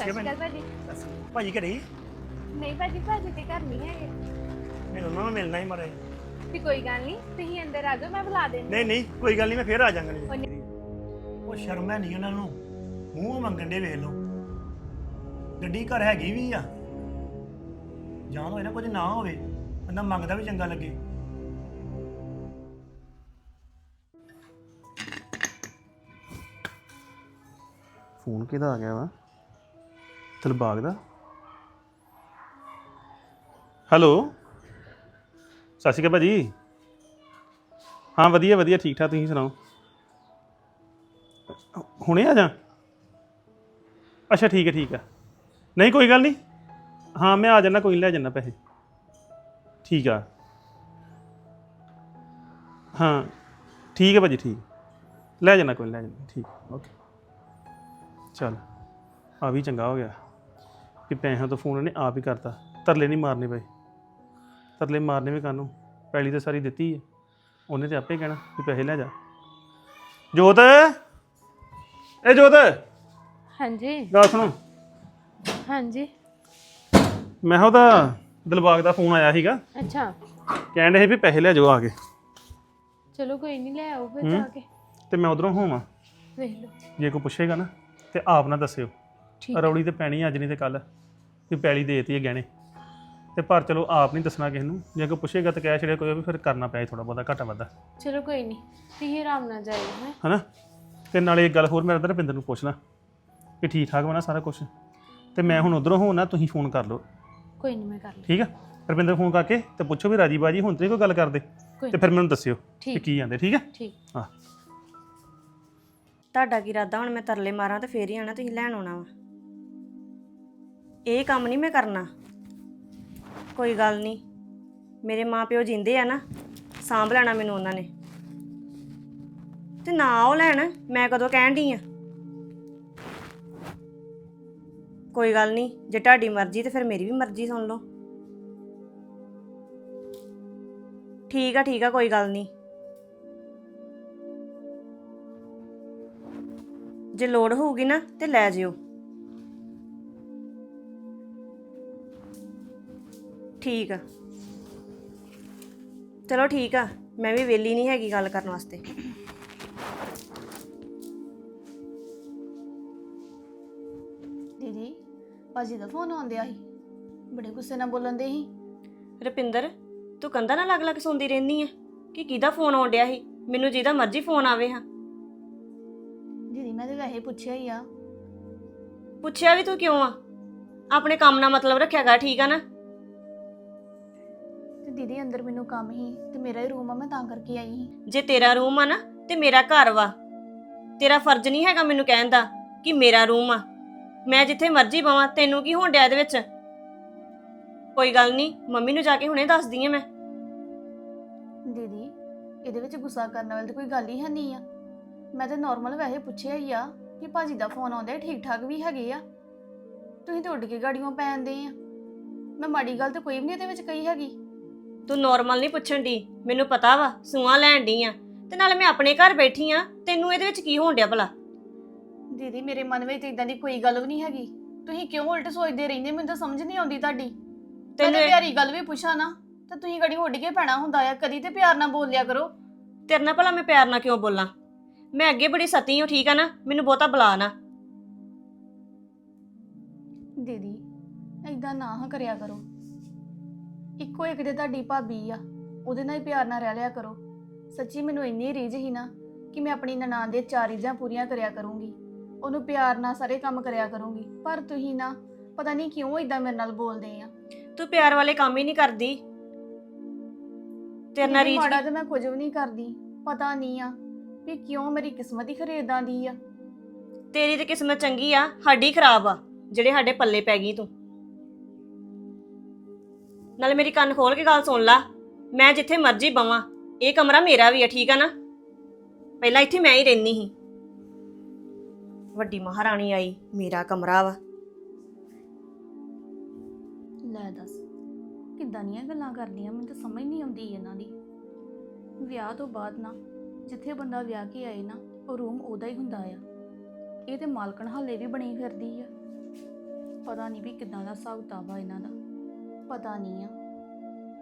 ਸਤਿ ਸ਼੍ਰੀ ਅਕਾਲ ਭਾਜੀ। ਭਾਜੀ ਘਰੇ? ਹੀ? ਨਹੀਂ ਭਾਜੀ ਭਾਜੀ ਤੇ ਘਰ ਨਹੀਂ ਹੈਗੇ। ਨਹੀਂ ਉਹਨਾਂ ਨੂੰ ਮਿਲਣਾ ਹੀ ਮਰੇ ਤੇ ਕੋਈ ਗੱਲ ਨਹੀਂ ਤੁਸੀਂ ਅੰਦਰ ਆ ਜਾਓ ਮੈਂ ਬੁਲਾ ਦੇਣੀ ਨਹੀਂ ਨਹੀਂ ਕੋਈ ਗੱਲ ਨਹੀਂ ਮੈਂ ਫੇਰ ਆ ਜਾਵਾਂਗਾ ਉਹ ਨਹੀਂ- ਉਹ ਸ਼ਰਮ ਹੈ ਨਹੀਂ ਉਹਨਾਂ ਨੂੰ। ਮੂੰਹ ਮੰਗਣ ਦੇ ਵੇਖ ਲਓ। ਗੱਡੀ ਘਰ ਹੈਗੀ ਵੀ ਆ। ਜਾਂ ਹੋਏ ਨਾ ਕੁਝ ਨਾ ਹੋਵੇ ਬੰਦਾ ਮੰਗਦਾ ਵੀ ਚੰਗਾ ਲੱਗੇ। ਫੋਨ ਕਿਹਦਾ ਆ ਗਿਆ ਵਾ? ਦਿਲਬਾਗ ਦਾ। ਹੈਲੋ ਸਤਿ ਸ਼੍ਰੀ ਅਕਾਲ ਭਾਜੀ। ਹਾਂ, ਵਧੀਆ ਵਧੀਆ, ਠੀਕ ਠਾਕ, ਤੁਸੀਂ ਸੁਣਾਓ? ਹੁਣੇ ਆ ਜਾ? ਅੱਛਾ, ਠੀਕ ਹੈ ਠੀਕ ਹੈ। ਨਹੀਂ, ਕੋਈ ਗੱਲ ਨਹੀਂ। ਹਾਂ, ਮੈਂ ਆ ਜਾਣਾ ਕੋਈ ਨਹੀਂ ਲੈ ਜਾਣਾ ਪੈਸੇ। ਠੀਕ ਆ। ਹਾਂ, ਠੀਕ ਹੈ ਭਾਜੀ, ਠੀਕ। ਲੈ ਜਾਣਾ ਕੋਈ ਨਹੀਂ ਲੈ ਜਾਣਾ ਠੀਕ, ਓਕੇ। ਚੱਲ, ਆ ਵੀ ਚੰਗਾ ਹੋ ਗਿਆ। ਕਿ ਪੈਸਿਆਂ ਤੋਂ ਫੋਨ ਇਹਨੇ ਆਪ ਹੀ ਕਰਤਾ। ਤਰਲੇ ਨਹੀਂ ਮਾਰਨੇ ਪਏ। ਤਰਲੇ ਮਾਰਨੇ ਵੀ ਕਾਨੂੰ ਪੈਲੀ ਤਾਂ ਸਾਰੀ ਦਿੱਤੀ ਹੈ। ਉਹਨੇ ਤੇ ਆਪੇ ਕਹਿਣਾ ਕਿ ਪੈਸੇ ਲੈ ਜਾ। ਜੋਤ! ਇਹ ਜੋਤ! ਹਾਂਜੀ। ਗੱਲ ਸੁਣੋ। ਹਾਂਜੀ। ਮੈਂ ਕਿਹਾ ਉਹਦਾ ਦਿਲਬਾਗ ਦਾ ਫੋਨ ਆਇਆ ਸੀਗਾ। ਅੱਛਾ। ਕਹਿਣ ਦੇ ਵੀ ਪੈਸੇ ਲੈ ਜਾਓ ਆ ਕੇ। ਚਲੋ ਕੋਈ ਨਹੀਂ ਲੈ ਆਓ ਫਿਰ ਜਾ ਕੇ। ਤੇ ਮੈਂ ਉਧਰੋਂ ਹੋਵਾਂ। ਵੇਖ ਲਓ। ਜੇ ਕੋਈ ਪੁੱਛੇਗਾ ਨਾ ਤੇ ਆਪ ਨਾ ਦੱਸਿਓ। ਠੀਕ ਰੌਲੀ ਤੇ ਪੈਣੀ ਅੱਜ ਨਹੀਂ ਤੇ ਕੱਲ ਵੀ ਪੈਲੀ ਦੇਤੀ ਹੈ ਗਹਿਣੇ। ਤੇ ਪਰ ਚਲੋ ਆਪ ਨਹੀਂ ਦੱਸਣਾ ਕਿਸੇ ਨੂੰ। ਜੇ ਕੋਈ ਪੁੱਛੇਗਾ ਤਾਂ ਕਹਿ ਛੜਿਆ ਕੋਈ ਵੀ ਫਿਰ ਕਰਨਾ ਪਿਆ ਥੋੜਾ ਬਹੁਤਾ ਘਾਟਾ ਵਾਧਾ। ਚਲੋ ਕੋਈ ਨਹੀਂ ਤੁਸੀਂ ਆਰਾਮ ਨਾਲ ਜਾਇਓ ਹੈ। ਹਨਾ? ਤੇ ਨਾਲੇ ਇੱਕ ਗੱਲ ਹੋਰ ਮੈਂ ਤਾਂ ਰਪਿੰਦਰ ਨੂੰ ਪੁੱਛਣਾ ਕਿ ਠੀਕ ਠਾਕ ਵਾ ਨਾ ਸਾਰਾ ਕੁਝ ਤੇ ਮੈਂ ਹੁਣ ਉਧਰੋਂ ਹੋਣਾ ਤੁਸੀਂ ਫੋਨ ਕਰ ਲਓ। ਕੋਈ ਨਹੀਂ ਮੈਂ ਕਰ ਲਈ ਠੀਕ ਆ? ਰਪਿੰਦਰ ਫੋਨ ਕਰਕੇ ਤੇ ਪੁੱਛੋ ਵੀ ਰਾਜੀ ਬਾਜੀ ਹੁਣ ਤੇ ਕੋਈ ਗੱਲ ਕਰਦੇ। ਕੋਈ ਤੇ ਫਿਰ ਮੈਨੂੰ ਦੱਸਿਓ ਕਿ ਠੀਕ। ਕੀ ਜਾਂਦੇ ਠੀਕ ਆ? ਠੀਕ। ਹਾਂ। ਤੁਹਾਡਾ ਕੀ ਇਰਾਦਾ ਹੁਣ ਮੈਂ ਤਰਲੇ ਮਾਰਾਂ ਤੇ ਫੇਰ ਹੀ ਆਣਾ ਤੁਸੀਂ ਲੈਣ ਆਉਣਾ ਵਾ। ਇਹ ਕੰਮ ਨਹੀਂ ਮੈਂ ਕਰਨਾ। ਕੋਈ ਗੱਲ ਨਹੀਂ। ਮੇਰੇ ਮਾਪਿਓ ਜਿੰਦੇ ਆ ਨਾ, ਸਾਂਭ ਲੈਣਾ ਮੈਨੂੰ ਉਹਨਾਂ ਨੇ। ਤੇ ਨਾ ਉਹ ਲੈਣ, ਮੈਂ ਕਦੋਂ ਕਹਿਣ ਡਈ ਆ? ਕੋਈ ਗੱਲ ਨਹੀਂ, ਜੇ ਤੁਹਾਡੀ ਮਰਜ਼ੀ ਤੇ ਫਿਰ ਮੇਰੀ ਵੀ ਮਰਜ਼ੀ ਸੁਣ ਲਓ। ਠੀਕ ਆ ਠੀਕ ਆ, ਕੋਈ ਗੱਲ ਨਹੀਂ। ਜੇ ਲੋੜ ਹੋਊਗੀ ਨਾ, ਤੇ ਲੈ ਜਿਓ। ਠੀਕ ਆ। ਚਲੋ ਠੀਕ ਆ ਮੈਂ ਵੀ ਵੇਲੀ ਨਹੀਂ ਹੈਗੀ ਗੱਲ ਕਰਨ ਵਾਸਤੇ। ਦੀਦੀ ਭਾਜੀ ਦਾ ਫੋਨ ਆਉਂਦਿਆ ਸੀ। ਬੜੇ ਗੁੱਸੇ ਨਾਲ ਬੋਲਣ ਦੇ ਸੀ। ਰੁਪਿੰਦਰ ਤੂੰ ਕੰਧਾਂ ਨਾਲ ਲੱਗ ਲੱਗ ਸੁਣਦੀ ਰਹਿੰਦੀ ਆ। ਕਿ ਕਿਹਦਾ ਫੋਨ ਆਉਣ ਡਿਆ ਸੀ? ਮੈਨੂੰ ਜਿਹਦਾ ਮਰਜ਼ੀ ਫੋਨ ਆਵੇ ਹਾਂ। ਦੀਦੀ ਮੈਂ ਤੇ ਵੈਸੇ ਪੁੱਛਿਆ ਹੀ ਆ। ਪੁੱਛਿਆ ਵੀ ਤੂੰ ਕਿਉਂ ਆ? ਆਪਣੇ ਕੰਮ ਨਾਲ ਮਤਲਬ ਰੱਖਿਆਗਾ ਠੀਕ ਆ ਨਾ? ਤੇ ਦੀਦੀ ਅੰਦਰ ਮੈਨੂੰ ਕੰਮ ਹੀ ਤੇ ਮੇਰਾ ਹੀ ਰੂਮ ਆ ਮੈਂ ਤਾਂ ਕਰਕੇ ਆਈ ਸੀ। ਜੇ ਤੇਰਾ ਰੂਮ ਆ ਨਾ ਤੇ ਮੇਰਾ ਘਰ ਵਾ। ਤੇਰਾ ਫਰਜ਼ ਨਹੀਂ ਹੈਗਾ ਮੈਨੂੰ ਕਹਿਣ ਦਾ ਕਿ ਮੇਰਾ ਰੂਮ ਆ। ਮੈਂ ਜਿੱਥੇ ਮਰਜ਼ੀ ਬਵਾਂ ਤੈਨੂੰ ਕੀ ਹੋਣ ਡਿਆ ਇਹਦੇ ਵਿੱਚ? ਕੋਈ ਗੱਲ ਨਹੀਂ ਮੰਮੀ ਨੂੰ ਜਾ ਕੇ ਹੁਣੇ ਦੱਸਦੀ ਆ ਮੈਂ। ਦੀਦੀ ਇਹਦੇ ਵਿੱਚ ਗੁੱਸਾ ਕਰਨ ਵਾਲੀ ਤਾਂ ਕੋਈ ਗੱਲ ਹੀ ਹੈ ਨਹੀਂ ਆ। ਮੈਂ ਤਾਂ ਨਾਰਮਲ ਵੈਸੇ ਪੁੱਛਿਆ ਹੀ ਆ ਕਿ ਭਾਜੀ ਦਾ ਫੋਨ ਆਉਂਦਾ ਠੀਕ ਠਾਕ ਵੀ ਹੈਗੇ ਆ? ਤੁਸੀਂ ਤਾਂ ਉੱਡ ਕੇ ਗਾੜੀਆਂ ਪੈਂਦੇ ਆ। ਮੈਂ ਮਾੜੀ ਗੱਲ ਤਾਂ ਕੋਈ ਵੀ ਨਹੀਂ ਇਹਦੇ ਵਿੱਚ ਕਹੀ ਹੈਗੀ। ਤੂੰ ਨਾਰਮਲ ਨਹੀਂ ਪੁੱਛਣ ਦੀ ਮੈਨੂੰ ਪਤਾ ਵਾ ਸੂਆਂ ਲੈਣ ਦੀ ਆ। ਤੇ ਨਾਲੇ ਮੈਂ ਆਪਣੇ ਘਰ ਬੈਠੀ ਆ ਤੈਨੂੰ ਇਹਦੇ ਵਿੱਚ ਕੀ ਹੋਣ ਡਿਆ ਭਲਾ? ਦੀਦੀ ਮੇਰੇ ਮਨ ਵਿੱਚ ਇਦਾਂ ਦੀ ਕੋਈ ਗੱਲ ਵੀ ਨਹੀਂ ਹੈਗੀ। ਤੁਸੀਂ ਕਿਉਂ ਉਲਟ ਸੋਚਦੇ ਰਹਿੰਦੇ? ਮੈਨੂੰ ਤਾਂ ਸਮਝ ਨਹੀਂ ਆਉਂਦੀ ਤੁਹਾਡੀ। ਮੈਂ ਤੈਨੂੰ ਤਾਂ ਪਿਆਰੀ ਗੱਲ ਵੀ ਪੁੱਛਾਂ ਨਾ ਤਾਂ ਤੁਸੀਂ ਗੜੀ ਉੱਡ ਕੇ ਪੈਣਾ ਹੁੰਦਾ ਆ ਕਦੀ ਤੇ ਪਿਆਰ ਨਾਲ ਬੋਲਿਆ ਕਰੋ। ਤੇਰੇ ਨਾਲ ਭਲਾ ਮੈਂ ਪਿਆਰ ਨਾਲ ਕਿਉਂ ਬੋਲਾਂ? ਮੈਂ ਅੱਗੇ ਬੜੀ ਸਤੀ ਹਾਂ ਠੀਕ ਆ ਨਾ? ਮੈਨੂੰ ਬਹੁਤਾ ਬੁਲਾ ਨਾ। ਦੀਦੀ ਏਦਾਂ ਨਾ ਹਾਂ ਕਰਿਆ ਕਰੋ। ਇੱਕੋ ਇੱਕ ਤੇ ਤੁਹਾਡੀ ਭਾਬੀ ਆ ਉਹਦੇ ਨਾਲ ਹੀ ਪਿਆਰ ਨਾਲ ਰਹਿ ਲਿਆ ਕਰੋ। ਸੱਚੀ ਮੈਨੂੰ ਇੰਨੀ ਰੀਝ ਹੀ ਨਾ ਕਿ ਮੈਂ ਆਪਣੀ ਨਨਾਣ ਦੇ ਚਾਰ ਰੀਝਾਂ ਪੂਰੀਆਂ ਕਰਿਆ ਕਰੂੰਗੀ। ਉਹਨੂੰ ਪਿਆਰ ਨਾਲ ਸਾਰੇ ਕੰਮ ਕਰਿਆ ਕਰੂੰਗੀ ਪਰ ਤੁਸੀਂ ਨਾ ਪਤਾ ਨਹੀਂ ਕਿਉਂ ਏਦਾਂ ਮੇਰੇ ਨਾਲ ਬੋਲਦੇ ਆ। ਤੂੰ ਪਿਆਰ ਵਾਲੇ ਕੰਮ ਹੀ ਨਹੀਂ ਕਰਦੀ। ਤੇਰੇ ਨਾਲ ਰੀਝ ਮਾੜਾ ਤੇ ਮੈਂ ਕੁਝ ਵੀ ਨਹੀਂ ਕਰਦੀ ਪਤਾ ਨਹੀਂ ਆ ਵੀ ਕਿਉਂ ਮੇਰੀ ਕਿਸਮਤ ਹੀ ਖਰੇ ਏਦਾਂ ਦੀ ਆ। ਤੇਰੀ ਤੇ ਕਿਸਮਤ ਚੰਗੀ ਆ ਸਾਡੀ ਖਰਾਬ ਆ ਜਿਹੜੇ ਸਾਡੇ ਪੱਲੇ ਪੈ ਗਈ ਤੂੰ। ਨਾਲੇ ਮੇਰੀ ਕੰਨ ਖੋਲ ਕੇ ਗੱਲ ਸੁਣ ਲਾ। ਮੈਂ ਜਿੱਥੇ ਮਰਜ਼ੀ ਬਵਾਂ। ਇਹ ਕਮਰਾ ਮੇਰਾ ਵੀ ਆ, ਠੀਕ ਆ ਨਾ? ਪਹਿਲਾਂ ਇੱਥੇ ਮੈਂ ਹੀ ਰਹਿੰਦੀ ਸੀ। ਵੱਡੀ ਮਹਾਰਾਣੀ ਆਈ, ਮੇਰਾ ਕਮਰਾ ਵਾ। ਲੈ ਦੱਸ, ਕਿੱਦਾਂ ਦੀਆਂ ਗੱਲਾਂ ਕਰਦੀਆਂ? ਮੈਨੂੰ ਤਾਂ ਸਮਝ ਨਹੀਂ ਆਉਂਦੀ ਇਹਨਾਂ ਦੀ। ਵਿਆਹ ਤੋਂ ਬਾਅਦ ਨਾ, ਜਿੱਥੇ ਬੰਦਾ ਵਿਆਹ ਕੇ ਆਏ ਨਾ, ਉਹ ਰੂਮ ਉਹਦਾ ਹੀ ਹੁੰਦਾ ਆ। ਇਹ ਤੇ ਮਾਲਕਣ ਹਾਲੇ ਵੀ ਬਣੀ ਫਿਰਦੀ ਆ। ਪਤਾ ਨਹੀਂ ਵੀ ਕਿੱਦਾਂ ਦਾ ਹਿਸਾਬ ਕਿਤਾਬ ਆ ਇਹਨਾਂ ਦਾ। ਪਤਾ ਨਹੀਂ ਆ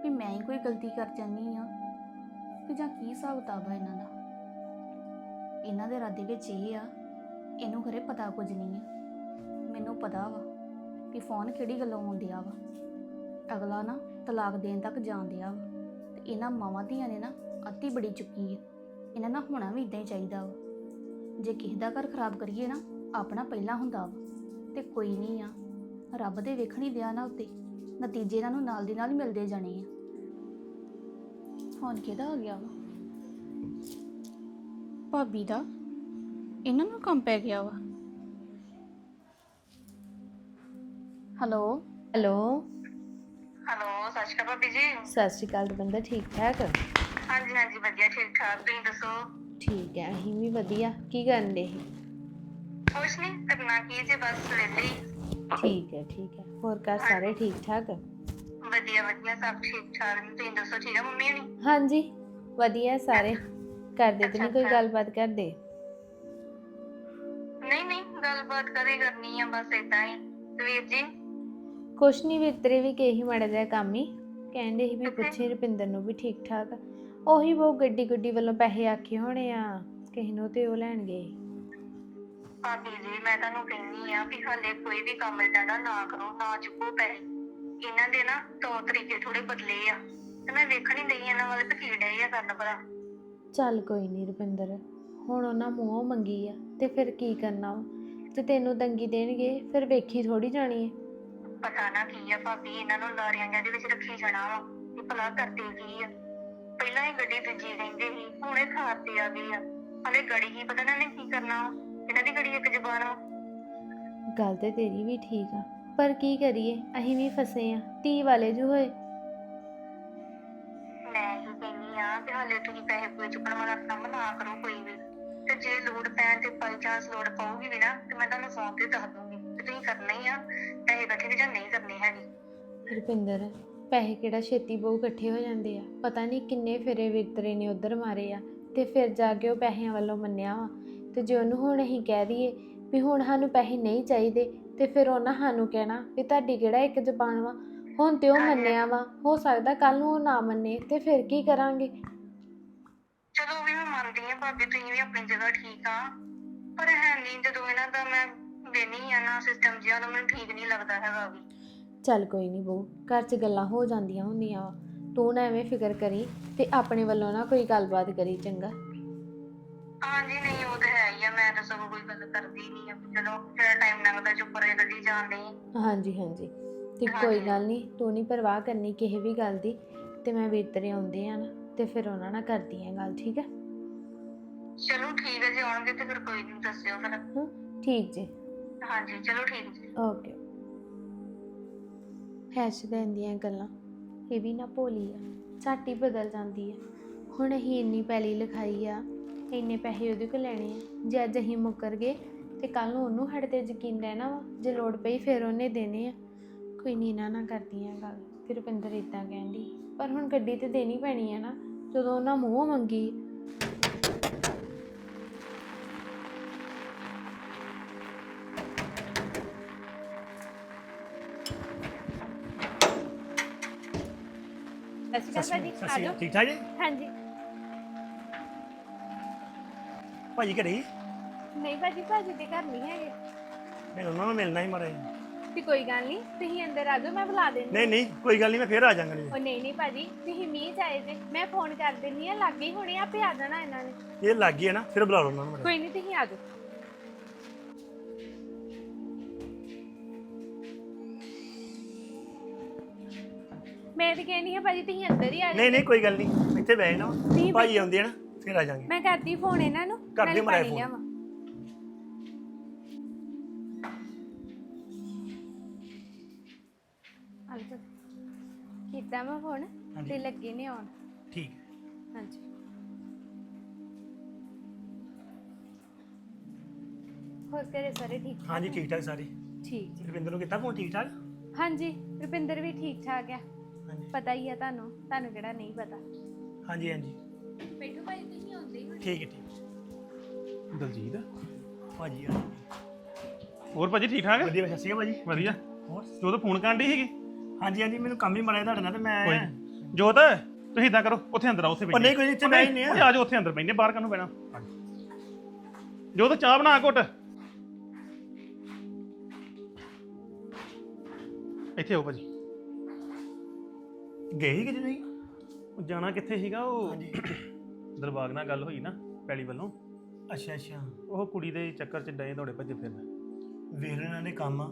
ਵੀ ਮੈਂ ਹੀ ਕੋਈ ਗਲਤੀ ਕਰ ਜਾਂਦੀ ਆ ਕਿ ਜਾਂ ਕੀ ਹਿਸਾਬ ਕਿਤਾਬ ਆ ਇਹਨਾਂ ਦਾ। ਇਹਨਾਂ ਦੇ ਇਰਾਦੇ ਵਿੱਚ ਇਹ ਆ, ਇਹਨੂੰ ਖਰੇ ਪਤਾ ਕੁਝ ਨਹੀਂ ਆ। ਮੈਨੂੰ ਪਤਾ ਵਾ ਕਿ ਫੋਨ ਕਿਹੜੀ ਗੱਲੋਂ ਆਉਂਦਿਆ ਵਾ। ਅਗਲਾ ਨਾ ਤਲਾਕ ਦੇਣ ਤੱਕ ਜਾਂਦਿਆ ਵਾ ਤੇ ਇਹਨਾਂ ਮਾਵਾਂ ਧੀਆਂ ਨੇ ਨਾ ਅੱਤੀ ਬੜੀ ਚੁੱਕੀ ਹੈ ਇਹਨਾਂ ਨਾਲ ਹੋਣਾ ਵੀ ਇਦਾਂ ਹੀ ਚਾਹੀਦਾ ਵਾ। ਜੇ ਕਿਸੇ ਦਾ ਘਰ ਖਰਾਬ ਕਰੀਏ ਨਾ, ਆਪਣਾ ਪਹਿਲਾਂ ਹੁੰਦਾ ਵਾ ਤੇ ਕੋਈ ਨਹੀਂ ਆ। ਰੱਬ ਦੇ ਵੇਖਣ ਹੀ ਦਿਆ ਨਾ ਉੱਤੇ। ਨਤੀਜੇ ਇਹਨਾਂ ਨੂੰ ਨਾਲ ਦੀ ਨਾਲ ਮਿਲਦੇ ਜਾਣੇ ਆ। ਫੋਨ ਕਿਹਦਾ ਆ ਗਿਆ ਵਾ? ਭਾਬੀ ਦਾ? ਇਹਨਾਂ ਨੂੰ ਕੰਮ ਪੈ ਗਿਆ ਵਾ। ਹੈਲੋ? ਹੈਲੋ? ਹੈਲੋ ਸਤਿ ਸ਼੍ਰੀ ਅਕਾਲ ਭਾਬੀ ਜੀ। ਸਤਿ ਸ਼੍ਰੀ ਅਕਾਲ ਬੰਦਾ ਠੀਕ ਠਾਕ? ਹਾਂਜੀ ਹਾਂਜੀ ਵਧੀਆ ਠੀਕ ਠਾਕ। ਤੁਸੀਂ ਦੱਸੋ? ਠੀਕ ਹੈ ਅਸੀਂ ਵੀ ਵਧੀਆ। ਕੀ ਕਰਨ ਦੇ ਕੁਛ ਨਹੀਂ ਕਰਨਾ ਕੀ ਜੇ ਬਸ ਵੇਲੇ ਹੀ ਠੀਕ ਹੈ ਠੀਕ ਹੈ। ਹੋਰ ਘਰ ਸਾਰੇ ਠੀਕ ਠਾਕ? ਵਧੀਆ ਵਧੀਆ ਸਭ ਠੀਕ ਠਾਕ। ਨੇ ਤੁਸੀਂ ਦੱਸੋ ਠੀਕ ਆ ਮੰਮੀ ਹੋਣੀ? ਹਾਂਜੀ ਵਧੀਆ ਸਾਰੇ। ਕਰਦੇ ਤੇ ਨਹੀਂ ਕੋਈ ਗੱਲਬਾਤ ਕਰਦੇ? ਨਹੀਂ ਨਹੀਂ ਗੱਲਬਾਤ ਕਦੇ ਕਰਨੀ ਆ ਬਸ ਏਦਾਂ ਹੀ। ਤੇ ਵੀਰ ਜੀ? ਕੁਛ ਨਹੀਂ ਵਿਤਰੇ ਵੀ ਕਹੀ ਮੜਾ ਜਿਹਾ ਕੰਮ ਹੀ। ਕਹਿੰਦੇ ਸੀ ਵੀ ਪੁੱਛੇ ਰੁਪਿੰਦਰ ਨੂੰ ਵੀ ਠੀਕ ਠਾਕ। ਉਹੀ ਉਹ ਗੱਡੀ ਗੁੱਡੀ ਵੱਲੋਂ ਪੈਸੇ ਆਖੇ ਹੋਣੇ ਆ। ਕਿਸੇ ਨੂੰ ਤੇ ਉਹ ਲੈਣ ਗਏ ਭਾਬੀ ਜੀ ਮੈਂ ਤੁਹਾਨੂੰ ਕਹਿੰਨੀ ਆ ਵੀ ਹਾਲੇ ਕੋਈ ਵੀ ਕੰਮ ਏਦਾਂ ਦਾ ਨਾ ਕਰੋ ਨਾ ਚੁੱਕੋ ਪੈਸੇ। ਇਹਨਾਂ ਦੇ ਨਾ ਤੌਰ ਤਰੀਕੇ ਥੋੜੇ ਬਦਲੇ ਆ। ਤੇ ਮੈਂ ਵੇਖਣ ਹੀ ਨਹੀਂ ਇਹਨਾਂ ਵੱਲ ਤੇ ਕੀ ਡਏ ਆ ਕਰਨ ਭਲਾ। ਚੱਲ ਕੋਈ ਨਹੀਂ ਰੁਪਿੰਦਰ ਹੁਣ ਉਹਨਾਂ ਮੂੰਹੋਂ ਮੰਗੀ ਆ ਤੇ ਫਿਰ ਕੀ ਕਰਨਾ ਵਾ? ਤੇ ਤੈਨੂੰ ਤੰਗੀ ਦੇਣਗੇ ਫਿਰ ਵੇਖੀ ਥੋੜੀ ਜਾਣੀ ਹੈ ਪਤਾ ਨਾ ਕੀ ਆ ਭਾਬੀ ਇਹਨਾਂ ਨੂੰ ਲਾਰੀਆਂ ਦੇ ਵਿੱਚ ਰੱਖੀ ਜਾਣਾ ਵਾ ਇਹ ਭਲਾ ਕਰਦੇ ਕੀ ਆ। ਪਹਿਲਾਂ ਹੀ ਗੱਡੀ ਦੂਜੀ ਕਹਿੰਦੇ ਸੀ ਹੁਣੇ ਖਾਰ ਤੇ ਆ ਗਏ ਆ। ਹਲੇ ਗੜੀ ਕੀ ਪਤਾ ਇਹਨਾਂ ਨੇ ਕੀ ਕਰਨਾ ਵਾ? ਇਹਨਾਂ ਦੀ ਗੜੀ ਇੱਕ ਜ਼ਬਾਨ ਵਾ ਗੱਲ ਤੇ ਤੇਰੀ ਵੀ ਠੀਕ ਆ ਪਰ ਕੀ ਕਰੀਏ ਅਸੀਂ ਵੀ ਫਸੇ ਆ ਧੀ ਵਾਲੇ ਜੋ ਹੋਏ। ਮੈਂ ਹੀ ਕਹਿੰਦੀ ਆ ਕਿ ਹਾਲੇ ਤੁਸੀਂ ਪੈਸੇ ਪੂਏ ਚੁੱਕਣ ਵਾਲਾ ਕੰਮ ਨਾ ਕਰੋ ਕੋਈ ਵੀ। ਤੇ ਜੇ ਲੋੜ ਪੈਣ ਤੇ ਬਾਈ ਚਾਂਸ ਲੋੜ ਪਊਗੀ ਵੀ ਨਾ ਤੇ ਮੈਂ ਤੁਹਾਨੂੰ ਫੋਨ ਤੇ ਦੱਸ ਦੂੰਗੀ ਤੇ ਤੁਸੀਂ ਕਰਨਾ ਹੀ ਆ ਪੈਸੇ ਇਕੱਠੇ ਜਾਂ ਨਹੀਂ ਕਰਨੇ ਹੈਗੇ। ਰੁਪਿੰਦਰ ਪੈਸੇ ਕਿਹੜਾ ਛੇਤੀ ਬਹੁ ਇਕੱਠੇ ਹੋ ਜਾਂਦੇ ਆ? ਪਤਾ ਨਹੀਂ ਕਿੰਨੇ ਫੇਰੇ ਵਿਤਰੇ ਨੇ ਉਧਰ ਮਾਰੇ ਆ ਤੇ ਫਿਰ ਜਾ ਕੇ ਉਹ ਪੈਸਿਆਂ ਵੱਲੋਂ ਮੰਨਿਆ ਵਾ। ਤੇ ਜੇ ਉਹਨੂੰ ਹੁਣ ਅਸੀਂ ਕਹਿ ਦਈਏ ਵੀ ਹੁਣ ਸਾਨੂੰ ਪੈਸੇ ਨਹੀਂ ਚਾਹੀਦੇ ਤੇ ਫਿਰ ਉਹਨਾਂ ਸਾਨੂੰ ਕਹਿਣਾ ਵੀ ਤੁਹਾਡੀ ਕਿਹੜਾ ਇੱਕ ਜ਼ਬਾਨ ਵਾ। ਹੁਣ ਤੇ ਉਹ ਮੰਨਿਆ ਵਾ ਹੋ ਸਕਦਾ ਕੱਲ ਨੂੰ ਉਹ ਨਾ ਮੰਨੇ ਤੇ ਫਿਰ ਕੀ ਕਰਾਂਗੇ? ਚਲੋ ਵੀ ਮੈਂ ਮੰਨਦੀ ਆ ਭਾਬੀ ਤੁਸੀਂ ਵੀ ਆਪਣੀ ਜਗ੍ਹਾ ਠੀਕ ਆ। ਪਰ ਹੈ ਨਹੀਂ ਜਦੋਂ ਇਹਨਾਂ ਦਾ ਮੈਂ ਵੇਨੀ ਆ ਨਾ ਸਿਸਟਮ ਜਿਹਾ ਤਾਂ ਮੈਨੂੰ ਠੀਕ ਨਹੀਂ ਲੱਗਦਾ ਹੈਗਾ ਵੀ। ਚੱਲ ਕੋਈ ਨਹੀਂ ਬਹੂ ਘਰ 'ਚ ਗੱਲਾਂ ਹੋ ਜਾਂਦੀਆਂ ਹੁੰਦੀਆਂ ਵਾ। ਤੂੰ ਨਾ ਐਵੇਂ ਫਿਕਰ ਕਰੀ ਤੇ ਆਪਣੇ ਵੱਲੋਂ ਨਾ ਕੋਈ ਗੱਲਬਾਤ ਕਰੀ ਚੰਗਾ। ਹਾਂਜੀ ਨਹੀਂ ਉਹ ਤਾਂ ਹੈ ਹੀ ਆ ਮੈਂ ਤਾਂ ਸਗੋਂ ਕੋਈ ਗੱਲ ਕਰਦੀ ਨਹੀਂ ਆ। ਚਲੋ ਜਿਹੜਾ ਟਾਈਮ ਲੰਘਦਾ ਚੁੱਪ ਰਹੇ ਗੱਡੀ ਜਾਣ ਨਹੀਂ ਹਾਂਜੀ ਹਾਂਜੀ। ਤੇ ਕੋਈ ਗੱਲ ਨਹੀਂ ਤੂੰ ਨਹੀਂ ਪਰਵਾਹ ਕਰਨੀ ਕਿਸੇ ਵੀ ਗੱਲ ਦੀ ਤੇ ਮੈਂ ਵੀਰ ਤੇਰੇ ਆਉਂਦੇ ਆ ਨਾ ਤੇ ਫਿਰ ਉਹਨਾਂ ਨਾਲ ਕਰਦੀ ਆ ਗੱਲ ਠੀਕ ਹੈ ਚਲੋ ਠੀਕ ਹੈ ਜੀ ਆਉਣਗੇ ਤੇ ਫਿਰ ਕੋਈ ਨਹੀਂ ਦੱਸਿਓ ਫਿਰ। ਹਾਂ ਠੀਕ ਜੀ। ਹਾਂਜੀ ਚਲੋ ਠੀਕ ਜੀ। ਓਕੇ। ਹੈਸ਼ ਦੇਣ ਦੀਆਂ ਗੱਲਾਂ ਇਹ ਵੀ ਨਾ ਭੋਲੀ ਆ ਝੱਟ ਹੀ ਬਦਲ ਜਾਂਦੀ ਆ। ਹੁਣ ਅਸੀਂ ਇੰਨੀ ਪੈਲੀ ਲਿਖਾਈ ਆ ਇੰਨੇ ਪੈਸੇ ਉਹਦੇ ਕੋਲ ਲੈਣੇ ਆ। ਜੇ ਅੱਜ ਅਸੀਂ ਮੁੱਕਰ ਗਏ ਤੇ ਕੱਲ ਨੂੰ ਉਹਨੂੰ ਸਾਡੇ ਤੇ ਯਕੀਨ ਰਹਿਣਾ ਵਾ ਜੇ ਲੋੜ ਪਈ ਫਿਰ ਉਹਨੇ ਦੇਣੇ ਆ। ਕੋਈ ਨਹੀਂ ਨਾ ਨਾ ਕਰਦੀਆਂ ਗੱਲ ਫਿਰ ਰੁਪਿੰਦਰ ਇਦਾਂ ਕਹਿੰਦੀ ਪਰ ਹੁਣ ਗੱਡੀ ਤੇ ਦੇਣੀ ਪੈਣੀ ਆ ਨਾ ਜਦੋਂ ਉਹਨਾਂ ਮੂੰਹੋਂ ਮੰਗੀ। ਸਤਿ ਸ਼੍ਰੀ ਅਕਾਲ ਠੀਕ ਠਾਕ ਜੀ? ਹਾਂਜੀ। ਭਾਜੀ ਘਰੇ? ਹੀ? ਨਹੀਂ ਭਾਜੀ ਭਾਜੀ ਦੇ ਘਰ ਨਹੀਂ ਹੈਗੇ। ਮੈਂ ਉਹਨਾਂ ਨੂੰ ਮਿਲਣਾ ਹੀ ਮਰੇ ਤੇ ਕੋਈ ਗੱਲ ਨਹੀਂ ਤੁਸੀਂ ਅੰਦਰ ਆ ਜਾਓ ਮੈਂ ਬੁਲਾ ਦੇਣੀ ਨਹੀਂ ਨਹੀਂ ਕੋਈ ਗੱਲ ਨਹੀਂ ਮੈਂ ਫੇਰ ਆ ਜਾਵਾਂਗਾ ਜੀ। ਉਹ ਨਹੀਂ ਨਹੀਂ ਭਾਜੀ ਤੁਸੀਂ ਮੀਂਹ ਚ ਆਏ ਜੇ ਮੈਂ ਫੋਨ ਕਰ ਦਿੰਨੀ ਆ ਲੱਗੇ ਹੀ ਹੋਣੇ ਆਪੇ ਆ ਜਾਣਾ ਇਹਨਾਂ ਨੇ। ਇਹ ਲੱਗ ਗਈ ਹੈ ਨਾ ਫਿਰ ਬੁਲਾ ਲਓ ਉਹਨਾਂ ਨੂੰ। ਕੋਈ ਨਹੀਂ ਤੁਸੀਂ ਆ ਜਾਓ। ਮੈਂ ਤਾਂ ਕਹਿੰਦੀ ਹਾਂ ਭਾਜੀ ਤੁਸੀਂ ਅੰਦਰ ਹੀ ਆ ਜਾਓ। ਨਹੀਂ ਨਹੀਂ ਕੋਈ ਗੱਲ ਨਹੀਂ ਇੱਥੇ ਨਾ ਨਹੀਂ, ਭਾਜੀ ਆਉਂਦੇ ਆ ਨਾ ਫਿਰ ਆ ਜਾਾਂਗੇ। ਮੈਂ ਕਰਦੀ ਫੋਨ ਇਹਨਾਂ ਨੂੰ। ਕਰ ਨਾਲੇ ਦਿਓ ਮਾੜਾ ਪਾਣੀ phone। ਲਿਆਵਾਂ। ਆ ਲਓ। ਕੀਤਾ ਮੈਂ ਫੋਨ ਹਾਂਜੀ। ਤੇ ਲੱਗੇ ਨੇ ਆਉਣ। ਠੀਕ। ਹੈ ਹਾਂਜੀ। ਹੋਰ ਘਰੇ ਸਾਰੇ ਠੀਕ ਠਾਕ ਹਾਂਜੀ ਠੀਕ ਠਾਕ ਸਾਰੇ। ਠੀਕ ਜੀ। ਰਵਿੰਦਰ ਨੂੰ ਕੀਤਾ ਫੋਨ ਠੀਕ ਠਾਕ? ਹਾਂਜੀ ਰੁਪਿੰਦਰ ਵੀ ਠੀਕ ਠਾਕ ਆ। ਹਾਂਜੀ। ਪਤਾ ਹੀ ਆ ਤੁਹਾਨੂੰ। ਤੁਹਾਨੂੰ ਕਿਹੜਾ ਨਹੀਂ ਪਤਾ। ਹਾਂਜੀ ਹਾਂਜੀ। ਬੈਠੋ ਭਾਈ ਤੁਸੀਂ ਆਉਂਦੇ ਹੀ ਠੀਕ ਹੈ ਠੀਕ ਦਲਜੀਤ? ਭਾਜੀ ਆ ਹੋਰ ਭਾਜੀ ਠੀਕ ਠਾਕ? ਵਧੀਆ ਅਕਾਲ ਭਾਜੀ। ਵਧੀਆ। ਹੋਰ? ਜੋਤ ਫੋਨ ਕਰਨ ਦੀ ਸੀਗੀ? ਹਾਂਜੀ ਹਾਂਜੀ ਮੈਨੂੰ ਕੰਮ ਹੀ ਮੜਿਆ ਤੁਹਾਡੇ ਨਾਲ ਤੇ ਮੈਂ ਨੀ। ਜੋਤ ਤੁਸੀਂ ਇਦਾਂ ਕਰੋ ਉੱਥੇ ਅੰਦਰ ਆਓ ਉੱਥੇ ਉਹ ਨਹੀਂ ਕੋਈ ਨੀ, ਇੱਥੇ ਬਹਿ ਜੰਨੇ ਆ। ਓਏ ਆ ਜਾਓ ਉੱਥੇ ਅੰਦਰ ਬੈਠਨੇ ਬਾਹਰ ਕਾਹਨੂੰ ਬੈਣਾ ਜੋਤ ਚਾਹ ਬਣਾ ਘੁੱਟ। ਇੱਥੇ ਆਓ ਭਾਜੀ। ਗਏ ਹੀ ਕਿਤੇ ਨਹੀਂ ਉਹ ਜਾਣਾ ਕਿੱਥੇ ਸੀਗਾ ਉਹ? ਹਾਂਜੀ। ਦਰਬਾਗ ਨਾਲ ਗੱਲ ਹੋਈ ਨਾ ਪੈਲੀ ਵੱਲੋਂ। ਅੱਛਾ ਅੱਛਾ। ਉਹ ਕੁੜੀ ਦੇ ਚੱਕਰ 'ਚ ਡਏ ਦੌੜੇ ਭੱਜੇ ਫਿਰ ਵੇਖ ਇਹਨਾਂ ਦੇ ਕੰਮ। ਆ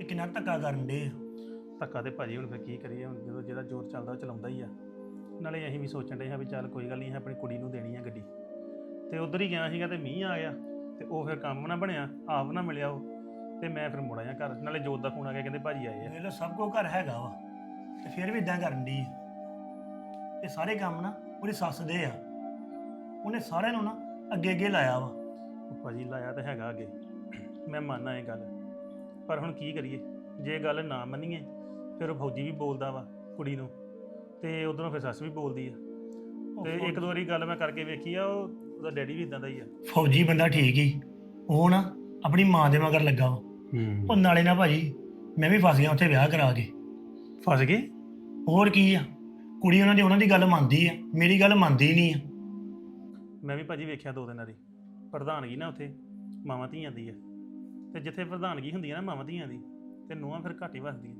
ਇਹ ਕਿੰਨਾ ਧੱਕਾ ਕਰਨ ਦੇ ਧੱਕਾ ਤੇ ਭਾਜੀ ਹੁਣ ਫਿਰ ਕੀ ਕਰੀਏ ਹੁਣ ਜਦੋਂ ਜਿਹਦਾ ਜ਼ੋਰ ਚੱਲਦਾ ਉਹ ਚਲਾਉਂਦਾ ਹੀ ਆ। ਨਾਲੇ ਅਸੀਂ ਵੀ ਸੋਚਣ ਡਏ ਹਾਂ ਵੀ ਚੱਲ ਕੋਈ ਗੱਲ ਨਹੀਂ ਆਪਣੀ ਕੁੜੀ ਨੂੰ ਦੇਣੀ ਆ ਗੱਡੀ। ਤੇ ਉਧਰ ਹੀ ਗਿਆ ਸੀਗਾ ਤੇ ਮੀਂਹ ਆ ਗਿਆ ਤੇ ਉਹ ਫਿਰ ਕੰਮ ਨਾ ਬਣਿਆ ਆਪ ਨਾ ਮਿਲਿਆ ਉਹ। ਤੇ ਮੈਂ ਫਿਰ ਮੁੜ ਆਇਆ ਘਰ ਨਾਲੇ ਜੋਤ ਦਾ ਫੋਨ ਆ ਗਿਆ ਕਹਿੰਦੇ ਭਾਜੀ ਆਏ ਆ। ਵੇਖ ਲਓ ਸਭ ਕੋ ਘਰ ਹੈਗਾ ਵਾ। ਤੇ ਫਿਰ ਵੀ ਇਦਾਂ ਕਰਨ ਦੀ ਇਹ ਸਾਰੇ ਕੰਮ ਨਾ ਉਹਦੀ ਸੱਸ ਦੇ ਆ। ਉਹਨੇ ਸਾਰਿਆਂ ਨੂੰ ਨਾ ਅੱਗੇ ਅੱਗੇ ਲਾਇਆ ਵਾ। ਉਹ ਭਾਜੀ ਲਾਇਆ ਤਾਂ ਹੈਗਾ ਅੱਗੇ। ਮੈਂ ਮੰਨਦਾ ਇਹ ਗੱਲ। ਪਰ ਹੁਣ ਕੀ ਕਰੀਏ? ਜੇ ਗੱਲ ਨਾ ਮੰਨੀਏ ਫਿਰ ਉਹ ਫੌਜੀ ਵੀ ਬੋਲਦਾ ਵਾ ਕੁੜੀ ਨੂੰ। ਤੇ ਉਧਰੋਂ ਫਿਰ ਸੱਸ ਵੀ ਬੋਲਦੀ ਆ। ਤੇ ਇੱਕ ਦੋ ਵਾਰੀ ਗੱਲ ਮੈਂ ਕਰਕੇ ਵੇਖੀ ਆ ਉਹ ਉਹਦਾ ਡੈਡੀ ਵੀ ਇਦਾਂ ਦਾ ਹੀ ਆ। ਫੌਜੀ ਬੰਦਾ ਠੀਕ ਹੀ ਉਹ ਨਾ ਆਪਣੀ ਮਾਂ ਦੇ ਮਗਰ ਲੱਗਾ ਵਾ। ਉਹ ਨਾਲੇ ਨਾ ਭਾਜੀ ਮੈਂ ਵੀ ਫਸ ਗਿਆ ਉੱਥੇ ਵਿਆਹ ਕਰਾ ਕੇ। ਫਸ ਗਏ? ਹੋਰ ਕੀ ਆ? ਕੁੜੀ ਉਹਨਾਂ ਦੀ ਉਹਨਾਂ ਦੀ ਗੱਲ ਮੰਨਦੀ ਆ। ਮੇਰੀ ਗੱਲ ਮੰਨਦੀ ਨਹੀਂ ਆ। ਮੈਂ ਵੀ ਭਾਜੀ ਵੇਖਿਆ ਦੋ ਦਿਨ ਵਾਰੀ ਪ੍ਰਧਾਨਗੀ ਨਾ ਉੱਥੇ ਮਾਵਾਂ ਧੀਆਂ ਦੀ ਆ। ਤੇ ਜਿੱਥੇ ਪ੍ਰਧਾਨਗੀ ਹੁੰਦੀ ਆ ਨਾ ਮਾਵਾਂ ਧੀਆਂ ਦੀ ਤੇ ਨੂੰਹਾਂ ਫਿਰ ਘੱਟ ਹੀ ਵਸਦੀਆਂ।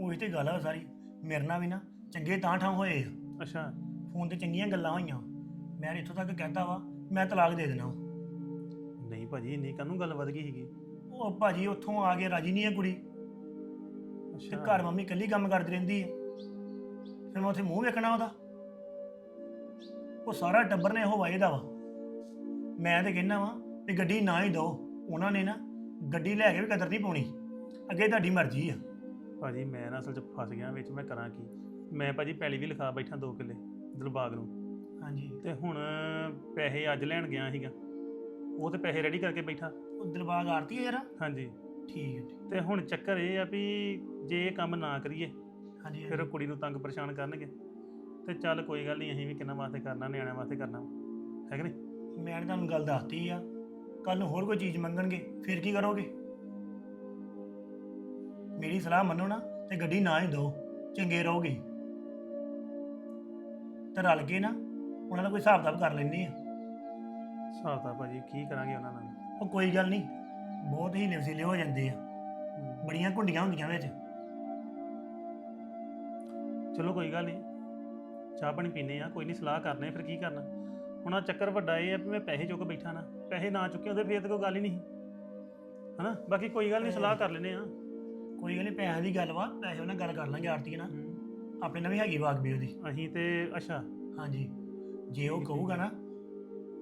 ਉਹੀ ਤੇ ਗੱਲ ਆ ਸਾਰੀ। ਮੇਰੇ ਨਾਲ ਵੀ ਨਾ ਚੰਗੇ ਤਾਂ ਠਾਂ ਹੋਏ ਆ। ਅੱਛਾ। ਫੋਨ ਤੇ ਚੰਗੀਆਂ ਗੱਲਾਂ ਹੋਈਆਂ। ਮੈਂ ਇੱਥੋਂ ਤੱਕ ਕਹਿਤਾ ਵਾ ਮੈਂ ਤਲਾਕ ਦੇ ਦੇਣਾ। ਵਾ। ਨਹੀਂ ਭਾਜੀ ਇੰਨੀ ਕਾਹਨੂੰ ਗੱਲ ਵਧ ਗਈ ਸੀਗੀ? ਉਹ ਭਾਜੀ ਉੱਥੋਂ ਆ ਕੇ ਰਾਜੀ ਨਹੀਂ ਆ ਕੁੜੀ। ਤੇ ਘਰ ਮੰਮੀ ਇਕੱਲੀ ਕੰਮ ਕਰਦੀ ਰਹਿੰਦੀ ਹੈ ਫਿਰ ਮੈਂ ਉੱਥੇ ਮੂੰਹ ਵੇਖਣਾ ਉਹਦਾ। ਉਹ ਸਾਰਾ ਟੱਬਰ ਨੇ ਉਹ ਵਾਇਦਾ ਵਾ। ਮੈਂ ਤੇ ਕਹਿੰਦਾ ਵਾ ਵੀ ਗੱਡੀ ਨਾ ਹੀ ਦੋ ਉਹਨਾਂ ਨੇ ਨਾ ਗੱਡੀ ਲੈ ਕੇ ਵੀ ਕਦਰ ਨਹੀਂ ਪਾਉਣੀ। ਅੱਗੇ ਤੁਹਾਡੀ ਮਰਜ਼ੀ ਆ। ਭਾਜੀ ਮੈਂ ਨਾ ਅਸਲ 'ਚ ਫਸ ਗਿਆ ਵਿੱਚ ਮੈਂ ਕਰਾਂ ਕੀ? ਮੈਂ ਭਾਜੀ ਪੈਲੀ ਵੀ ਲਿਖਾ ਬੈਠਾ ਦੋ ਕਿੱਲੇ ਦਿਲਬਾਗ ਨੂੰ। ਹਾਂਜੀ। ਤੇ ਹੁਣ ਪੈਸੇ ਅੱਜ ਲੈਣ ਗਿਆ ਸੀਗਾ। ਉਹ ਤੇ ਪੈਸੇ ਰੈਡੀ ਕਰਕੇ ਬੈਠਾ। ਉਹ ਦਿਲਬਾਗ ਆਰਤੀ ਹੈ ਯਾਰ। ਹਾਂਜੀ। ਠੀਕ ਹੈ ਠੀਕ। ਤੇ ਹੁਣ ਚੱਕਰ ਇਹ ਆ ਵੀ ਜੇ ਇਹ ਕੰਮ ਨਾ ਕਰੀਏ ਹਾਂਜੀ ਫਿਰ ਉਹ ਕੁੜੀ ਨੂੰ ਤੰਗ ਪਰੇਸ਼ਾਨ ਕਰਨਗੇ। ਤੇ ਚੱਲ ਕੋਈ ਗੱਲ ਨਹੀਂ ਅਸੀਂ ਵੀ ਕਿੰਨਾ ਵਾਸਤੇ ਕਰਨਾ ਨਿਆਣਿਆਂ ਵਾਸਤੇ ਕਰਨਾ। ਹੈ ਕਿ ਨਹੀਂ? ਮੈਂ ਤੁਹਾਨੂੰ ਗੱਲ ਦੱਸਤੀ ਆ। ਕੱਲ ਨੂੰ ਹੋਰ ਕੋਈ ਚੀਜ਼ ਮੰਗਣਗੇ ਫਿਰ ਕੀ ਕਰੋਗੇ? ਮੇਰੀ ਸਲਾਹ ਮੰਨੋ ਨਾ ਤੇ ਗੱਡੀ ਨਾ ਹੀ ਦਿਓ ਚੰਗੇ ਰਹੋਗੇ। ਤੇ ਰਲ ਕੇ ਨਾ ਉਹਨਾਂ ਦਾ ਕੋਈ ਹਿਸਾਬ ਕਿਤਾਬ ਕਰ ਲੈਂਦੇ ਆ। ਹਿਸਾਬ ਤਾਂ ਭਾਜੀ ਕੀ ਕਰਾਂਗੇ ਉਹਨਾਂ ਨਾਲ? ਉਹ ਕੋਈ ਗੱਲ ਨਹੀਂ ਬਹੁਤ ਹੀ ਨਿਵਸੀਲੇ ਹੋ ਜਾਂਦੇ ਆ। ਬੜੀਆਂ ਘੁੰਡੀਆਂ ਹੁੰਦੀਆਂ ਵਿੱਚ। ਚਲੋ ਕੋਈ ਗੱਲ ਨਹੀਂ ਚਾਹ ਪਾਣੀ ਪੀਨੇ ਆ ਕੋਈ ਨਹੀਂ ਸਲਾਹ ਕਰਨੇ ਫਿਰ ਕੀ ਕਰਨਾ? ਹੁਣ ਆ ਚੱਕਰ ਵੱਡਾ ਇਹ ਆ ਵੀ ਮੈਂ ਪੈਸੇ ਚੁੱਕ ਬੈਠਾ ਨਾ ਪੈਸੇ ਨਾ ਚੁੱਕੇ ਉਹਦੇ ਫੇਰ ਤਾਂ ਕੋਈ ਗੱਲ ਹੀ ਨਹੀਂ ਹਨਾ? ਬਾਕੀ ਕੋਈ ਗੱਲ ਨਹੀਂ ਸਲਾਹ ਕਰ ਲੈਨੇ ਆ ਕੋਈ ਗੱਲ ਨਹੀਂ ਪੈਸਿਆਂ ਦੀ ਗੱਲ ਵਾ ਪੈਸੇ ਉਹਨਾਂ ਗੱਲ ਕਰ ਲਾਂਗੇ ਆਰਤੀ ਨਾਲ। ਆਪਣੇ ਨਾਲ ਵੀ ਹੈਗੀ ਵਾਕ ਵੀ ਉਹਦੀ। ਅਸੀਂ ਤੇ ਅੱਛਾ। ਹਾਂਜੀ। ਜੇ ਉਹ ਕਹੂਗਾ ਨਾ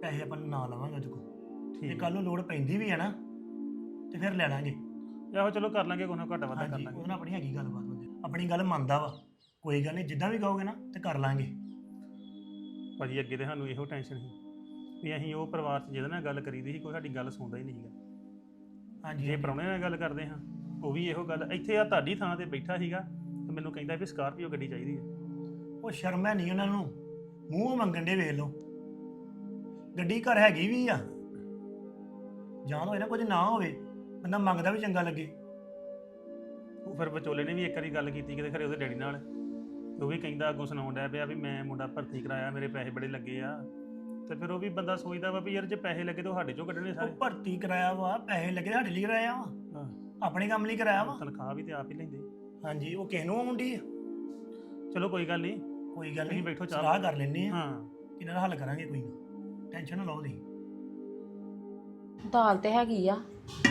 ਪੈਸੇ ਆਪਾਂ ਨਾ ਲਵਾਂਗੇ ਉਹਦੇ ਕੋਲ। ਜੇ ਠੀਕ। ਕੱਲ ਨੂੰ ਲੋੜ ਪੈਂਦੀ ਵੀ ਹੈ ਨਾ ਤੇ ਫਿਰ ਲੈ ਲਾਂਗੇ। ਆਹੋ ਚਲੋ ਕਰ ਲਾਂਗੇ ਕੋਈ ਨਾ ਘੱਟ ਵਾਧਾ ਕਰ ਹਾਂਜੀ ਲਾਂਗੇ। ਉਹਨਾਂ ਆਪਣੀ ਹੈਗੀ ਗੱਲਬਾਤ ਹੁੰਦੀ ਆਪਣੀ ਗੱਲ ਮੰਨਦਾ ਵਾ। ਕੋਈ ਗੱਲ ਨਹੀਂ ਜਿੱਦਾਂ ਵੀ ਕਹੋਗੇ ਨਾ ਤੇ ਕਰ ਲਾਂਗੇ। ਭਾਜੀ ਅੱਗੇ ਤੇ ਸਾਨੂੰ ਇਹੋ ਟੈਨਸ਼ਨ ਸੀ ਵੀ ਅਸੀਂ ਉਹ ਪਰਿਵਾਰ 'ਚ ਜਿਹਦੇ ਨਾਲ ਗੱਲ ਕਰੀਦੀ ਸੀ ਕੋਈ ਸਾਡੀ ਗੱਲ ਸੁਣਦਾ ਹੀ ਨਹੀਂ ਸੀਗਾ। ਹਾਂਜੀ ਜੇ ਪ੍ਰਾਹੁਣੇ ਨਾਲ ਗੱਲ ਕਰਦੇ ਹਾਂ ਉਹ ਵੀ ਇਹੋ ਗੱਲ ਇੱਥੇ ਆ ਤੁਹਾਡੀ ਥਾਂ ਤੇ ਬੈਠਾ ਸੀਗਾ ਤੇ ਮੈਨੂੰ ਕਹਿੰਦਾ ਵੀ ਸਕਾਰਪੀਓ ਗੱਡੀ ਚਾਹੀਦੀ ਹੈ। ਉਹ ਸ਼ਰਮ ਹੈ ਨਹੀਂ ਉਹਨਾਂ ਨੂੰ ਮੂੰਹ ਮੰਗਣ ਦੇ ਵੇਖ ਲਓ। ਗੱਡੀ ਘਰ ਹੈਗੀ ਵੀ ਆ। ਜਾਂ ਤਾਂ ਇਹਨਾਂ ਕੁਝ ਨਾ ਹੋਵੇ ਬੰਦਾ ਮੰਗਦਾ ਵੀ ਚੰਗਾ ਲੱਗੇ। ਉਹ ਫਿਰ ਵਿਚੋਲੇ ਨੇ ਵੀ ਇੱਕ ਵਾਰੀ ਗੱਲ ਕੀਤੀ ਕਿਤੇ ਖਰੇ ਉਹਦੇ ਡੈਡੀ ਨਾਲ। ਉਹ ਵੀ ਕਹਿੰਦਾ ਅੱਗੋਂ ਸੁਣਾਉਣ ਡਿਆ ਪਿਆ ਵੀ ਮੈਂ ਮੁੰਡਾ ਭਰਤੀ ਕਰਾਇਆ ਮੇਰੇ ਪੈਸੇ ਬੜੇ ਲੱਗੇ ਆ। ਤੇ ਫਿਰ ਉਹ ਵੀ ਬੰਦਾ ਸੋਚਦਾ ਵਾ ਵੀ ਯਾਰ ਜੇ ਪੈਸੇ ਲੱਗੇ ਤਾਂ ਉਹ ਸਾਡੇ ਚੋਂ ਕੱਢਣੇ ਉਹ ਸਾਰੇ ਭਰਤੀ ਕਰਾਇਆ ਵਾ ਪੈਸੇ ਲੱਗੇ ਸਾਡੇ ਲਈ ਕਰਾਇਆ ਵਾ। ਹਾਂ। ਆਪਣੇ ਕੰਮ ਲਈ ਕਰਾਇਆ ਵਾ। ਤਨਖਾਹ ਵੀ ਤੇ ਆਪ ਹੀ ਲੈਂਦੇ। ਹਾਂਜੀ ਉਹ ਕਿਸ ਨੂੰ ਆਉਂਦੀ ਆ? ਚਲੋ ਕੋਈ ਗੱਲ ਨਹੀਂ। ਕੋਈ ਗੱਲ ਨਹੀਂ ਬੈਠੋ ਚਾਹ ਸਲਾਹ ਕਰ ਲੈਣੇ ਆ। ਹਾਂ। ਇਹਨਾਂ ਦਾ ਹੱਲ ਕਰਾਂਗੇ ਕੋਈ ਨਾ। ਟੈਨਸ਼ਨ ਨਾ ਲਓ ਤੁਸੀਂ। ਦਾਲ ਤੇ ਹੈਗੀ ਆ।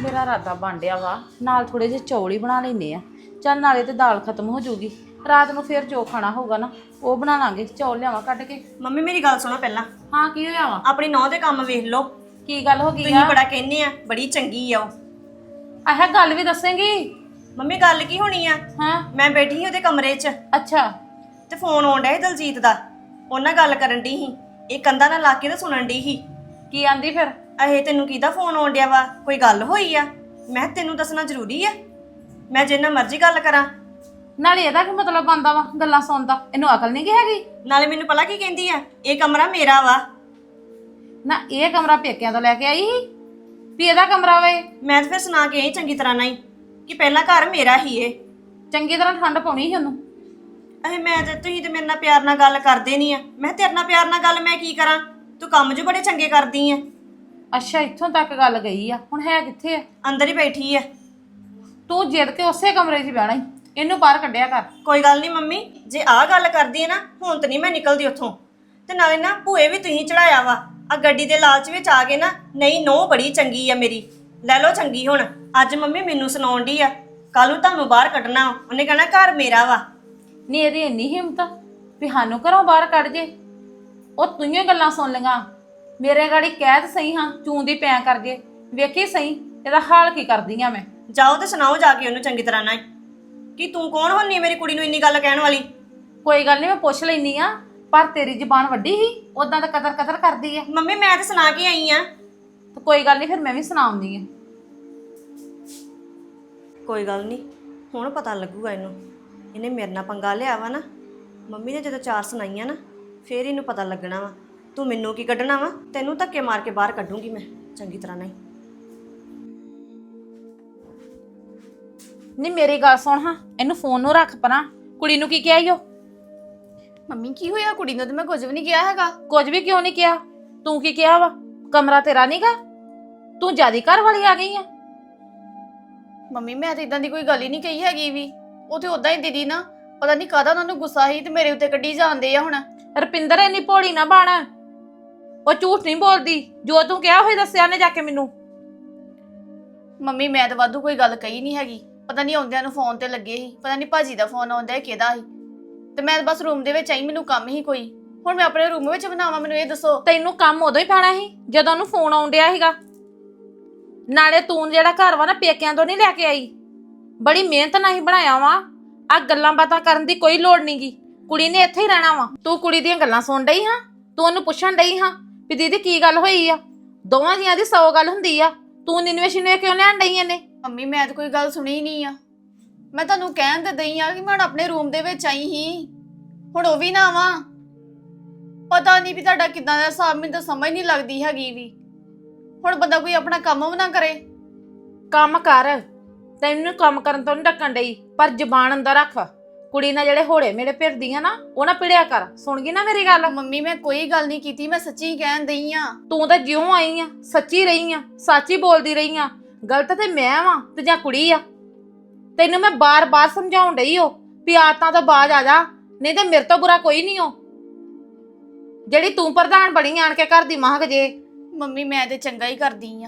ਮੇਰਾ ਰਾਦਾ ਬਾਂਡਿਆ ਵਾ। ਨਾਲ ਥੋੜੇ ਜਿਹੇ ਚੌਲ ਹੀ ਬਣਾ ਲੈਨੇ ਆ। ਚੱਲ ਨਾਲੇ ਤੇ ਦਾਲ ਖਤਮ ਹੋ ਜਾਊਗੀ। ਰਾਤ ਨੂੰ ਫਿਰ ਜੋ ਖਾਣਾ ਹੋਊਗਾ ਨਾ ਉਹ ਬਣਾ ਲਾਂਗੇ ਚੌਲ ਲਿਆਵਾਂ ਕੱਢ ਕੇ। ਮੰਮੀ ਮੇਰੀ ਗੱਲ ਸੁਣੋ ਪਹਿਲਾਂ। ਹਾਂ ਕੀ ਹੋਇਆ ਵਾ? ਆਪਣੀ ਨੌਂ ਦੇ ਕੰਮ ਵੇਖ ਲਓ। ਕੀ ਗੱਲ ਹੋ ਗਈ ਤੁਸੀਂ ਆ? ਬੜਾ ਕਹਿੰਦੇ ਆ ਬੜੀ ਚੰਗੀ ਆ ਉਹ। ਆਹ ਗੱਲ ਵੀ ਦੱਸੇਂਗੀ? ਮੰਮੀ ਗੱਲ ਕੀ ਹੋਣੀ ਆ? ਹਾਂ। ਮੈਂ ਬੈਠੀ ਸੀ ਉਹਦੇ ਕਮਰੇ 'ਚ। ਅੱਛਾ। ਤੇ ਫੋਨ ਆਉਣ ਡਿਆ ਸੀ ਦਲਜੀਤ ਦਾ। ਉਹਨਾਂ ਗੱਲ ਕਰਨ ਡਈ ਸੀ। ਇਹ ਕੰਧਾਂ ਨਾਲ ਲਾ ਕੇ ਤੇ ਸੁਣਨ ਡਈ ਸੀ। ਕੀ ਆਂਦੀ ਫਿਰ? ਅਹੇ ਤੈਨੂੰ ਕਿਹਦਾ ਫੋਨ ਆਉਣ ਡਿਆ ਵਾ? ਕੋਈ ਗੱਲ ਹੋਈ ਆ? ਮੈਂ ਕਿਹਾ ਤੈਨੂੰ ਦੱਸਣਾ ਜ਼ਰੂਰੀ ਆ? ਮੈਂ ਜਿੰਨਾ ਮਰਜ਼ੀ ਗੱਲ ਕਰਾਂ। ਨਾਲੇ ਇਹਦਾ ਕੀ ਮਤਲਬ ਬੰਦਾ ਵਾ ਗੱਲਾਂ ਸੁਣਦਾ ਇਹਨੂੰ ਅਕਲ ਨਹੀਂ ਗੀ ਹੈਗੀ? ਨਾਲੇ ਮੈਨੂੰ ਪਤਾ ਕੀ ਕਹਿੰਦੀ ਆ? ਇਹ ਕਮਰਾ ਮੇਰਾ ਵਾ। ਨਾ ਇਹ ਕਮਰਾ ਪੇਕਿਆਂ ਤੋਂ ਲੈ ਕੇ ਆਈ ਸੀ? ਵੀ ਇਹਦਾ ਕਮਰਾ ਵੇ? ਮੈਂ ਤਾਂ ਫਿਰ ਸੁਣਾ ਕੇ ਆਈ ਚੰਗੀ ਤਰ੍ਹਾਂ ਨਾਲ ਹੀ ਕਿ ਪਹਿਲਾਂ ਘਰ ਮੇਰਾ ਹੀ ਏ। ਚੰਗੀ ਤਰ੍ਹਾਂ ਠੰਡ ਪਾਉਣੀ ਸੀ ਉਹਨੂੰ? ਅਹੇ ਮੈਂ ਤੇ ਤੁਸੀਂ ਤੇ ਮੇਰੇ ਨਾਲ ਪਿਆਰ ਨਾਲ ਗੱਲ ਕਰਦੇ ਨਹੀਂ ਆ। ਮੈਂ ਤੇਰੇ ਨਾਲ ਪਿਆਰ ਨਾਲ ਗੱਲ ਮੈਂ ਕੀ ਕਰਾਂ? ਤੂੰ ਕੰਮ ਜੋ ਬੜੇ ਚੰਗੇ ਕਰਦੀ ਆ। ਅੱਛਾ ਇੱਥੋਂ ਤੱਕ ਗੱਲ ਗਈ ਆ। ਹੁਣ ਹੈ ਕਿੱਥੇ ਆ? ਅੰਦਰ ਹੀ ਬੈਠੀ ਆ। ਤੂੰ ਜਿੱਦ ਕੇ ਉਸੇ ਕਮਰੇ 'ਚ ਹੀ ਬਹਿਣਾ ਈ। ਇਹਨੂੰ ਬਾਹਰ ਕੱਢਿਆ ਕਰ। ਕੋਈ ਗੱਲ ਨਹੀਂ ਮੰਮੀ ਜੇ ਆਹ ਗੱਲ ਕਰਦੀ ਹੈ ਨਾ ਹੁਣ ਤਾਂ ਨਹੀਂ ਮੈਂ ਨਿਕਲਦੀ ਉੱਥੋਂ। ਤੇ ਨਾਲੇ ਨਾ ਭੂਏ ਵੀ ਤੁਸੀਂ ਚੜਾਇਆ ਵਾ। ਆ ਗੱਡੀ ਦੇ ਲਾਲਚ ਵਿੱਚ ਆ ਗਏ ਨਾ ਨਹੀਂ ਨੋ ਬੜੀ ਚੰਗੀ ਆ ਮੇਰੀ। ਲੈ ਲਓ ਚੰਗੀ ਹੁਣ ਅੱਜ ਮੰਮੀ ਮੈਨੂੰ ਸੁਣਾਉਣ ਦੀ ਆ। ਕੱਲ ਨੂੰ ਤੁਹਾਨੂੰ ਬਾਹਰ ਕੱਢਣਾ। ਉਹਨੇ ਕਹਿਣਾ ਘਰ ਮੇਰਾ ਵਾ। ਨਹੀਂ ਇਹਦੀ ਇੰਨੀ ਹਿੰਮਤ ਵੀ ਸਾਨੂੰ ਘਰੋਂ ਬਾਹਰ ਕੱਢ ਜੇ। ਉਹ ਤੁਈਆਂ ਗੱਲਾਂ ਸੁਣ ਲਈਆਂ। ਮੇਰੇ ਗਾੜੀ ਕਹਿ ਤਾਂ ਸਹੀ ਹਾਂ ਚੂੰਦੀ ਪਿਆ ਕਰ ਜੇ ਵੇਖੀ ਸਹੀ ਇਹਦਾ ਹਾਲ ਕੀ ਕਰਦੀ ਆ ਮੈਂ। ਜਾਓ ਤੇ ਸੁਣਾਓ ਜਾ ਕੇ ਉਹਨੂੰ ਚੰਗੀ ਤਰ੍ਹਾਂ ਨਾਲ। ਕਿ ਤੂੰ ਕੌਣ ਹੁੰਨੀ ਮੇਰੀ ਕੁੜੀ ਨੂੰ ਇੰਨੀ ਗੱਲ ਕਹਿਣ ਵਾਲੀ? ਕੋਈ ਗੱਲ ਨਹੀਂ ਮੈਂ ਪੁੱਛ ਲੈਨੀ ਆ ਪਰ ਤੇਰੀ ਜ਼ਬਾਨ ਵੱਡੀ ਹੀ ਉਦਾਂ ਤਾਂ ਕਦਰ ਕਦਰ ਕਰਦੀ ਆ। ਮੰਮੀ ਮੈਂ ਤਾਂ ਸੁਣਾ ਕੇ ਆਈ ਆ। ਤੇ ਕੋਈ ਗੱਲ ਨਹੀਂ ਫਿਰ ਮੈਂ ਵੀ ਸੁਣਾਉਂਦੀ ਆ। ਕੋਈ ਗੱਲ ਨਹੀਂ ਹੁਣ ਪਤਾ ਲੱਗੂਗਾ ਇਹਨੂੰ। ਇਹਨੇ ਮੇਰੇ ਨਾਲ ਪੰਗਾ ਲਿਆ ਵਾ ਨਾ। ਮੰਮੀ ਨੇ ਜਦੋਂ ਚਾਰ ਸੁਣਾਈਆਂ ਨਾ ਫੇਰ ਇਹਨੂੰ ਪਤਾ ਲੱਗਣਾ ਵਾ। ਤੂੰ ਮੈਨੂੰ ਕੀ ਕੱਢਣਾ ਵਾ? ਤੈਨੂੰ ਧੱਕੇ ਮਾਰ ਕੇ ਬਾਹਰ ਕੱਢੂੰਗੀ ਮੈਂ ਚੰਗੀ ਤਰ੍ਹਾਂ ਨਹੀਂ। ਨਹੀਂ ਮੇਰੀ ਗੱਲ ਸੁਣ ਹਾਂ ਇਹਨੂੰ ਫੋਨ ਨੂੰ ਰੱਖ ਪਰਾਂ। ਕੁੜੀ ਨੂੰ ਕੀ ਕਿਹਾ ਈਓ ਮੰਮੀ ਕੀ ਹੋਇਆ? ਕੁੜੀ ਨੂੰ ਤੇ ਮੈਂ ਕੁਝ ਵੀ ਨਹੀਂ ਕਿਹਾ ਹੈਗਾ। ਕੁਝ ਵੀ ਕਿਉਂ ਨਹੀਂ ਕਿਹਾ? ਤੂੰ ਕੀ ਕਿਹਾ ਵਾ? ਕਮਰਾ ਤੇਰਾ ਨਹੀਂਗਾ ਤੂੰ ਜਿਆਦੀ ਘਰ ਵਾਲੀ ਆ ਗਈ ਆ। ਮੰਮੀ ਮੈਂ ਤਾਂ ਇਦਾਂ ਦੀ ਕੋਈ ਗੱਲ ਹੀ ਨਹੀਂ ਕਹੀ ਹੈਗੀ ਵੀ। ਉਹ ਤੇ ਉਦਾਂ ਹੀ ਦੀਦੀ ਨਾ ਪਤਾ ਨਹੀਂ ਕਾਹਦਾ ਉਹਨਾਂ ਨੂੰ ਗੁੱਸਾ ਸੀ ਤੇ ਮੇਰੇ ਉੱਤੇ ਕੱਢੀ ਜਾਂਦੇ ਆ ਹੁਣ। ਰਪਿੰਦਰ ਇੰਨੀ ਭੋਲੀ ਨਾ ਬਣ। ਉਹ ਝੂਠ ਨਹੀਂ ਬੋਲਦੀ। ਜੋ ਤੂੰ ਕਿਹਾ ਹੋਈ ਦੱਸਿਆ ਨੇ ਜਾ ਕੇ ਮੈਨੂੰ। ਮੰਮੀ ਮੈਂ ਤਾਂ ਵਾਧੂ ਕੋਈ ਗੱਲ ਕਹੀ ਨਹੀਂ ਹੈਗੀ। ਪਤਾ ਨਹੀਂ ਆਉਂਦਿਆਂ ਨੂੰ ਫੋਨ ਤੇ ਲੱਗੇ ਸੀ, ਪਤਾ ਨਹੀਂ ਭਾਜੀ ਦਾ ਫੋਨ ਆਉਂਦਾ ਹੈ ਕਿਹਦਾ ਸੀ। ਤੇ ਮੈਂ ਬਸ ਰੂਮ ਦੇ ਵਿੱਚ ਆਈ, ਮੈਨੂੰ ਕੰਮ ਹੀ ਕੋਈ। ਹੁਣ ਮੈਂ ਆਪਣੇ ਰੂਮ ਵਿੱਚ ਬਣਾਵਾਂ, ਮੈਨੂੰ ਇਹ ਦੱਸੋ। ਤੈਨੂੰ ਕੰਮ ਉਦੋਂ ਹੀ ਪੈਣਾ ਸੀ, ਜਦੋਂ ਉਹਨੂੰ ਫੋਨ ਆਉਂਦਿਆ ਸੀਗਾ। ਨਾਲੇ ਤੂੰ ਜਿਹੜਾ ਘਰ ਵਾ ਨਾ, ਪੇਕਿਆਂ ਤੋਂ ਨਹੀਂ ਲੈ ਕੇ ਆਈ। ਬੜੀ ਮਿਹਨਤ ਨਾਲ ਹੀ ਬਣਾਇਆ ਵਾ। ਆ ਗੱਲਾਂ ਬਾਤਾਂ ਕਰਨ ਦੀ ਕੋਈ ਲੋੜ ਨਹੀਂਗੀ ਕੁੜੀ ਨੇ ਇੱਥੇ ਹੀ ਰਹਿਣਾ ਵਾ। ਤੂੰ ਕੁੜੀ ਦੀਆਂ ਗੱਲਾਂ ਸੁਣ ਡਈ ਹਾਂ? ਤੂੰ ਉਹਨੂੰ ਪੁੱਛਣ ਡਈ ਹਾਂ ਵੀ ਦੀਦੀ ਕੀ ਗੱਲ ਹੋਈ ਆ? ਦੋਵਾਂ ਜੀਆਂ ਦੀ ਸੌ ਗੱਲ ਹੁੰਦੀ ਆ। ਤੂੰ ਨਿਨਵੇ ਸ਼ਿਨਵੇ ਕਿਉਂ ਲੈਣ ਡਈ ਇਹਨੇ? ਮੰਮੀ ਮੈਂ ਤਾਂ ਕੋਈ ਗੱਲ ਸੁਣੀ ਨਹੀਂ ਆ। ਮੈਂ ਤੁਹਾਨੂੰ ਕਹਿਣ ਤੇ ਦਈ ਆ ਕਿ ਮੈਂ ਹੁਣ ਆਪਣੇ ਰੂਮ ਦੇ ਵਿੱਚ ਆਈ ਹੀ ਹੁਣ ਉਹ ਵੀ ਨਾ ਆਵਾਂ। ਪਤਾ ਨਹੀਂ ਵੀ ਤੁਹਾਡਾ ਕਿਦਾਂ ਦਾ ਹਿਸਾਬ ਮੈਨੂੰ ਤਾਂ ਸਮਝ ਨਹੀਂ ਲੱਗਦੀ ਹੈਗੀ ਵੀ। ਹੁਣ ਬੰਦਾ ਕੋਈ ਆਪਣਾ ਕੰਮ ਵੀ ਨਾ ਕਰੇ। ਕੰਮ ਕਰ। ਤੈਨੂੰ ਕੰਮ ਕਰਨ ਤੋਂ ਨਹੀਂ ਡੱਕਣ ਡਈ ਪਰ ਜ਼ਬਾਨ ਅੰਦਰ ਰੱਖ। ਕੁੜੀ ਨਾਲ ਜਿਹੜੇ ਹੋੜੇ ਮੇਰੇ ਫਿਰਦੀਆਂ ਨਾ ਉਹ ਨਾ ਪਿੜਿਆ ਕਰ। ਸੁਣ ਗਈ ਨਾ ਮੇਰੀ ਗੱਲ? ਮੰਮੀ ਮੈਂ ਕੋਈ ਗੱਲ ਨਹੀਂ ਕੀਤੀ ਮੈਂ ਸੱਚੀ ਕਹਿਣ ਦਈ ਆ। ਤੂੰ ਤਾਂ ਜਿਉਂ ਆਈ ਆ ਸੱਚੀ ਰਹੀ ਆ ਸੱਚੀ ਬੋਲਦੀ ਰਹੀ ਆ। ਗਲਤ ਤੇ ਮੈਂ ਵਾਂ ਤੇ ਜਾਂ ਕੁੜੀ ਆ। ਤੈਨੂੰ ਮੈਂ ਬਾਰ-ਬਾਰ ਸਮਝਾਉਣ ਡਈ ਓ ਵੀ ਆਤਾਂ ਤੋਂ ਬਾਜ ਆ ਜਾ ਨਹੀਂ ਤੇ ਮੇਰੇ ਤੋਂ ਬੁਰਾ ਕੋਈ ਨਹੀਂ ਓ। ਜਿਹੜੀ ਤੂੰ ਪ੍ਰਧਾਨ ਬਣੀ ਆਣ ਕੇ ਘਰ ਦੀ ਮਹਾਂਗ ਜੇ। ਮੰਮੀ ਮੈਂ ਤੇ ਚੰਗਾ ਹੀ ਕਰਦੀ ਆ।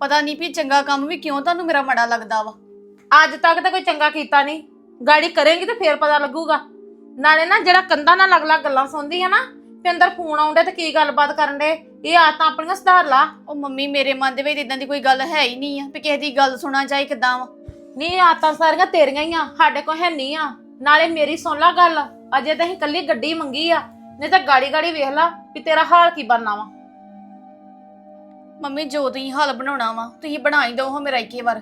ਪਤਾ ਨਹੀਂ ਵੀ ਚੰਗਾ ਕੰਮ ਵੀ ਕਿਉਂ ਤੁਹਾਨੂੰ ਮੇਰਾ ਮਾੜਾ ਲੱਗਦਾ ਵਾ। ਅੱਜ ਤੱਕ ਤਾਂ ਕੋਈ ਚੰਗਾ ਕੀਤਾ ਨਹੀਂ। ਗਾੜੀ ਕਰੇਂਗੀ ਤੇ ਫੇਰ ਪਤਾ ਲੱਗੂਗਾ। ਨਾਲੇ ਨਾ ਜਿਹੜਾ ਕੰਧਾਂ ਨਾਲ ਅਗਲਾ ਗੱਲਾਂ ਸੁਣਦੀ ਆ ਨਾ ਤੇ ਅੰਦਰ ਫੋਨ ਆਉਂਦੇ ਤੇ ਕੀ ਗੱਲਬਾਤ ਕਰਨ ਦੇ ਇਹ ਆਤਾਂ ਆਪਣੀਆਂ ਸੁਧਾਰ ਲਾ। ਉਹ ਮੰਮੀ ਮੇਰੇ ਮਨ ਦੇ ਵਿੱਚ ਇਦਾਂ ਦੀ ਕੋਈ ਗੱਲ ਹੈ ਹੀ ਨਹੀਂ ਆ ਵੀ ਕਿਸੇ ਦੀ ਗੱਲ ਸੁਣਾ ਚਾਹੇ ਕਿਦਾਂ ਵਾ। ਨਹੀਂ ਆਤਾਂ ਸਾਰੀਆਂ ਤੇਰੀਆਂ ਹੀ ਆ ਸਾਡੇ ਕੋਲ ਹੈ ਨਹੀਂ ਆ। ਨਾਲੇ ਮੇਰੀ ਸੁਣ ਲੈ ਗੱਲ ਅਜੇ ਤਾਂ ਅਸੀਂ ਕੱਲੀ ਗੱਡੀ ਮੰਗੀ ਆ। ਨਹੀਂ ਤਾਂ ਗਾੜੀ ਗਾੜੀ ਵੇਖ ਲਾ ਵੀ ਤੇਰਾ ਹਾਲ ਕੀ ਬਣਨਾ ਵਾ। ਮੰਮੀ ਜੋ ਤੁਸੀਂ ਹੱਲ ਬਣਾਉਣਾ ਵਾ ਤੁਸੀਂ ਬਣਾ ਹੀ ਦਿਓ ਹਾਂ ਮੇਰਾ ਇੱਕੇ ਵਾਰ।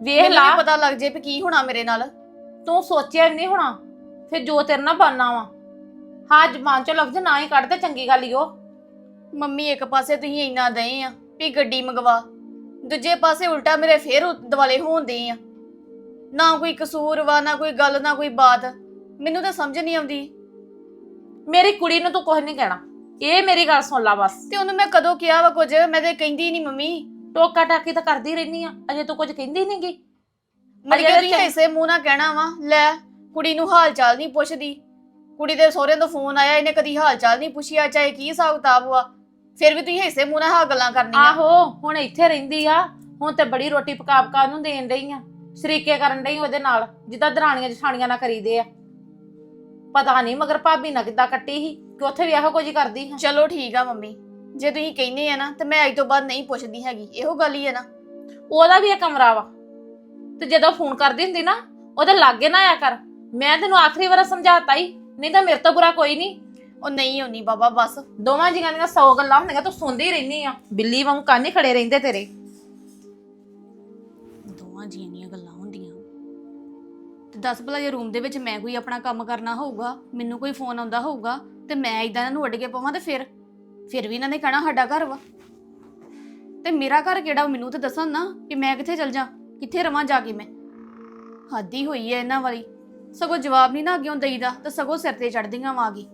ਵੇਖ ਲਾ। ਪਤਾ ਲੱਗ ਜੇ ਵੀ ਕੀ ਹੋਣਾ ਮੇਰੇ ਨਾਲ। ਤੂੰ ਸੋਚਿਆ ਨਹੀਂ ਹੋਣਾ ਫਿਰ ਜੋ ਤੇਰੇ ਨਾਲ ਬਣਨਾ ਵਾ। ਹਾਂ ਜ਼ਬਾਨ ਚੋਂ ਲਫ਼ਜ਼ ਨਾ ਹੀ ਕੱਢ ਤੇ ਚੰਗੀ ਗੱਲ ਹੀ ਉਹ ਮੰਮੀ ਇੱਕ ਪਾਸੇ ਤੁਸੀਂ ਇੰਨਾ ਦਏ ਆ ਵੀ ਗੱਡੀ ਮੰਗਵਾ ਦੂਜੇ ਪਾਸੇ ਉਲਟਾ ਮੇਰੇ ਫੇਰ ਉ- ਦਿਵਾਲੇ ਹੋਣਦੇ ਆ। ਨਾ ਕੋਈ ਕਸੂਰ ਵਾ ਨਾ ਕੋਈ ਗੱਲ ਨਾ ਕੋਈ ਬਾਤ ਮੈਨੂੰ ਤਾਂ ਸਮਝ ਨਹੀਂ ਆਉਂਦੀ। ਮੇਰੀ ਕੁੜੀ ਨੂੰ ਤੂੰ ਕੁਝ ਨਹੀਂ ਕਹਿਣਾ ਇਹ ਮੇਰੀ ਗੱਲ ਸੁਣ ਲਾ ਬਸ। ਤੇ ਉਹਨੂੰ ਮੈਂ ਕਦੋਂ ਕਿਹਾ ਵਾ ਕੁਝ? ਮੈਂ ਤੇ ਕਹਿੰਦੀ ਨਹੀਂ ਮੰਮੀ। ਟੋਕਾ ਟਾਕੀ ਤਾਂ ਕਰਦੀ ਰਹਿਨੀ ਆ ਅਜੇ ਤੂੰ ਕੁਝ ਕਹਿੰਦੀ ਨਹੀਂਗੀ ਮੈਂ ਅਜੇ ਕਿਹਾ ਤਾਂ ਤੁਸੀਂ ਐਸੇ ਮੂੰਹ ਨਾਲ ਕਹਿਣਾ ਵਾ ਲੈ ਕੁੜੀ ਨੂੰ ਹਾਲ ਚਾਲ ਨਹੀਂ ਪੁੱਛਦੀ। ਕੁੜੀ ਦੇ ਸਹੁਰਿਆਂ ਤੋਂ ਫੋਨ ਆਇਆ ਇਹਨੇ ਕਦੀ ਹਾਲ ਚਾਲ ਨਹੀਂ ਪੁੱਛਿਆ ਚਾਹੇ ਕੀ ਹਿਸਾਬ ਕਿਤਾਬ ਵਾ। ਫਿਰ ਵੀ ਤੁਸੀਂ ਐਸੇ ਮੂੰਹ ਨਾਲ ਹਾਂ ਗੱਲਾਂ ਕਰਨੀਆਂ। ਆਹੋ ਹੁਣ ਇੱਥੇ ਰਹਿੰਦੀ ਆ ਹੁਣ ਤੇ ਬੜੀ ਰੋਟੀ ਪਕਾ ਪਕਾ ਉਹਨੂੰ ਦੇਣ ਡਈ ਆ। ਸ਼ਰੀਕੇ ਕਰਨ ਡਈ ਉਹਦੇ ਨਾਲ ਜਿੱਦਾਂ ਦਰਾਣੀਆਂ ਜਠਾਣੀਆਂ ਨਾਲ ਕਰੀਦੇ ਆ। ਪਤਾ ਨਹੀਂ ਮਗਰ ਭਾਬੀ ਨਾਲ ਕਿੱਦਾਂ ਕੱਟੀ ਸੀ ਕਿ ਉੱਥੇ ਵੀ ਇਹੋ ਕੁਝ ਹੀ ਕਰਦੀ ਹਾਂ ਚਲੋ ਠੀਕ ਆ ਮੰਮੀ ਜੇ ਤੁਸੀਂ ਕਹਿੰਦੇ ਆ ਨਾ ਤੇ ਮੈਂ ਅੱਜ ਤੋਂ ਬਾਅਦ ਨਹੀਂ ਪੁੱਛਦੀ ਹੈਗੀ ਇਹੋ ਗੱਲ ਹੀ ਹੈ ਨਾ। ਉਹਦਾ ਵੀ ਇਹ ਕਮਰਾ ਵਾ। ਤੇ ਜਦੋਂ ਫੋਨ ਕਰਦੀ ਹੁੰਦੀ ਨਾ ਉਹਦੇ ਲਾਗੇ ਨਾ ਆਇਆ ਕਰ। ਮੈਂ ਤੈਨੂੰ ਆਖਰੀ ਵਾਰ ਸਮਝਾਤਾ ਹੀ ਨਹੀਂ ਤਾਂ ਮੇਰੇ ਤੋਂ ਬੁਰਾ ਕੋਈ ਨਹੀਂ ਉਹ ਨਹੀਂ ਹੋਣੀ ਬਾਬਾ, ਬਸ। ਦੋਵਾਂ ਜੀਆਂ ਦੀਆਂ 100 ਗੱਲਾਂ ਹੁੰਦੀਆਂ, ਤੂੰ ਸੁਣਦੀ ਹੀ ਰਹਿਨੀ ਆ। ਬਿੱਲੀ ਵਾਂਗ ਕੰਨ ਹੀ ਖੜੇ ਰਹਿੰਦੇ ਤੇਰੇ। ਦੋਵਾਂ ਜੀਆਂ ਦੀਆਂ ਗੱਲਾਂ ਹੁੰਦੀਆਂ। ਤੇ ਦੱਸ ਭਲਾ ਜੇ ਰੂਮ ਦੇ ਵਿੱਚ ਮੈਂ ਕੋਈ ਆਪਣਾ ਕੰਮ ਕਰਨਾ ਹੋਊਗਾ, ਮੈਨੂੰ ਕੋਈ ਫੋਨ ਆਉਂਦਾ ਹੋਊਗਾ, ਤੇ ਮੈਂ ਇਦਾਂ ਇਹਨਾਂ ਨੂੰ ਅੱਡ ਕੇ ਪਾਵਾਂ ਤੇ ਫਿਰ? ਫਿਰ ਵੀ ਇਹਨਾਂ ਨੇ ਕਹਿਣਾ ਸਾਡਾ ਘਰ ਵਾ। ਤੇ ਮੇਰਾ ਘਰ ਕਿਹੜਾ ਮੈਨੂੰ ਤੇ ਦੱਸਣ ਨਾ ਕਿ ਮੈਂ ਕਿੱਥੇ ਚਲ ਜਾ, ਕਿੱਥੇ ਰਵਾਂ ਜਾ ਕੇ ਮੈਂ? ਹੱਦੀ ਹੋਈ ਐ ਇਹਨਾਂ ਵਾਲੀ। ਸਗੋਂ ਜਵਾਬ ਨਹੀਂ ਨਾ ਅੱਗਿਓਂ ਦਈਦਾ, ਤਾਂ ਸਗੋਂ ਸਿਰ ਤੇ ਚੜਦੀਆਂ ਵਾਂ ਆ ਗਈ